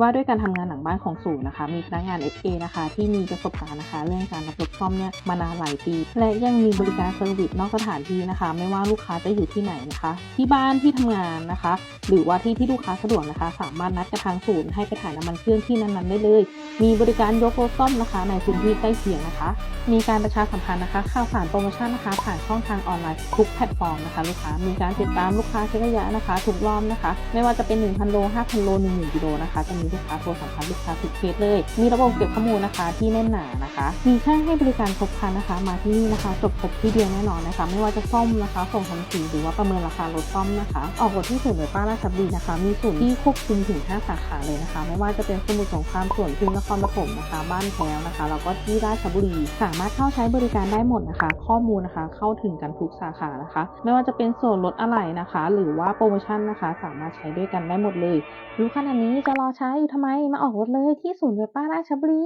ว่าด้วยการทำงานหลังบ้านของศูนย์นะคะ มีพนักงาน FA นะคะ ที่มีประสบการณ์นะคะ เรื่องการรับรถซ่อมเนี่ยมานานหลายปี และยังมีบริการเซอร์วิสนอกสถานที่นะคะ ไม่ว่าลูกค้าจะอยู่ที่ไหนนะคะ ที่บ้านที่ทำงานนะคะ หรือว่าที่ที่ลูกค้าสะดวกนะคะ สามารถนัดกับทางศูนย์ให้ไปถ่ายน้ำมันเครื่องที่นั้นๆได้เลย มีบริการยกรถซ่อมนะคะ ในพื้นที่ใกล้เคียงนะคะ มีการประชาสัมพันธ์นะคะข่าวสารโปรโมชั่นนะคะ ผ่านช่องทางออนไลน์ทุกแพลตฟอร์มนะคะลูกค้ามีการติดตามลูกค้าเช็คระยะนะคะทุกรอบนะคะ ไม่ว่าจะเป็น1,000โล5,000โล1,000กิโลนะคะจะมีลูกค้าโทรสัมภาษณ์ลูกค้าทุกเคสเลย มีระบบเก็บข้อมูลนะคะที่แน่นหนานะคะ มีช่างให้บริการครบครันนะคะ มาที่นี่นะคะจบครบที่เดียวแน่นอนนะคะ ไม่ว่าจะซ่อมนะคะ ส่งทำสีหรือว่าประเมินราคารถซ่อมนะคะ ออกรถที่ศูนย์หรือป้าราชบุรีนะคะ มีศูนย์ที่ควบคุมถึง 5 สาขาเลยนะคะ ไม่ว่าจะเป็นสมุทรสงครามส่วนพึ่งนครปฐมนะคะ บ้านแพ้วนะคะ แล้วก็ที่ราชบุรี สามารถเข้าใช้บริการได้หมดนะคะ ข้อมูลนะคะ เข้าถึงกันทุกสาขานะคะ ไม่ว่าจะเป็นส่วนลดอะไรนะคะ หรือว่าโปรโมชั่นนะคะ สามารถใช้ด้วยกันได้หมดเลยรู้ขนาดนี้จะรอช้าอยู่ทำไม มาออกรถเลยที่ศูนย์เวป้าราชบุรี